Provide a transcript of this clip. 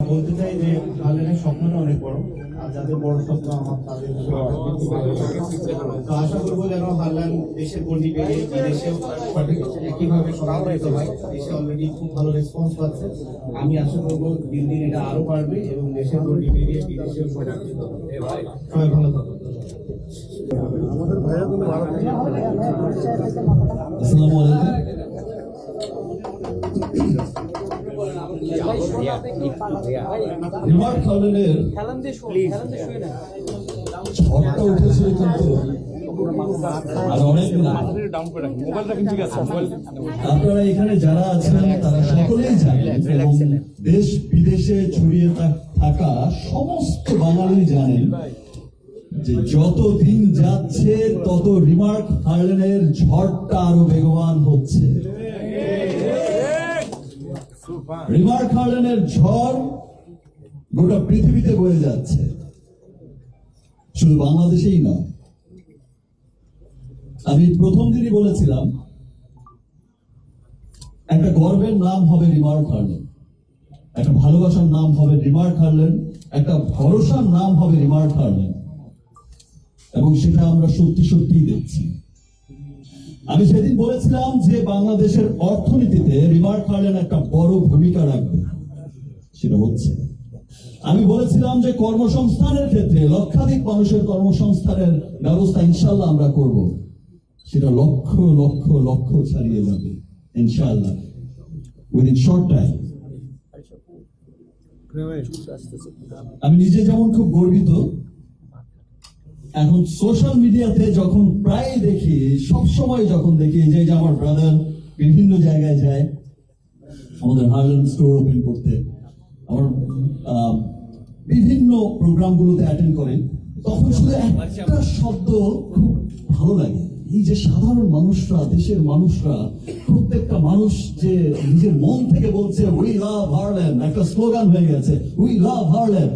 বলতে চাই যে হালেনের স্বপ্নটা অনেক বড় আর যাদের বড় স্বপ্ন আমার তাদের তো আশা করব যেন হারলান দেশের পেরিয়ে বিদেশেও একইভাবে হয়। দেশে অলরেডি খুব ভালো রেসপন্স পাচ্ছে। আমি আশা করব দিন দিন এটা আরও বাড়বে এবং দেশের গন্ডি পেরিয়ে বিদেশেও সবাই ভালো আসসালামু আলাইকুম। আপনারা এখানে যারা আছেন তারা সকলেই জানেন দেশ বিদেশে ছড়িয়ে থাকা সমস্ত বাঙালি জানেন যে যত দিন যাচ্ছে তত রিমার্ক হার্লেনের ঝড়টা আরও বেগবান হচ্ছে রিমার্ক হার্লেনের ঝড় গোটা পৃথিবীতে বয়ে যাচ্ছে। শুধু বাংলাদেশেই নয়। আমি প্রথম দিনই বলেছিলাম, একটা গর্বের নাম হবে রিমার্ক হার্লেন একটা ভালোবাসার নাম হবে রিমার্ক হার্লেন একটা ভরসার নাম হবে রিমার্ক হার্লেন এবং সেটা আমরা সত্যি সত্যিই দেখছি। আমি সেদিন বলেছিলাম যে বাংলাদেশের অর্থনীতিতে রিমার্ক হার্লেন একটা বড় ভূমিকা রাখবে। সেটা হচ্ছে। আমি বলেছিলাম যে কর্মসংস্থানের ক্ষেত্রে লক্ষাধিক মানুষের কর্মসংস্থানের ব্যবস্থা ইনশাল্লাহ আমরা করব। সেটা লক্ষ লক্ষ লক্ষ ছাড়িয়ে যাবে ইনশাল্লাহ উইদিন শর্ট টাইম আমি নিজে যেমন খুব গর্বিত এখন সোশ্যাল মিডিয়াতে যখন প্রায় দেখি সব সময় যখন দেখি যে আমার ব্রাদার বিভিন্ন জায়গায় যায়, আমাদের হার্লেন স্টোর ওপেন করতে, আমার বিভিন্ন প্রোগ্রামগুলোতে অ্যাটেন্ড করেন তখন শুধু একটা শব্দ খুব ভালো লাগে। এই যে সাধারণ মানুষরা, দেশের মানুষরা, প্রত্যেকটা মানুষ যে নিজের মন থেকে বলছে উই লাভ হারল্যান্ড একটা স্লোগান হয়ে গেছে উই লাভ হারল্যান্ড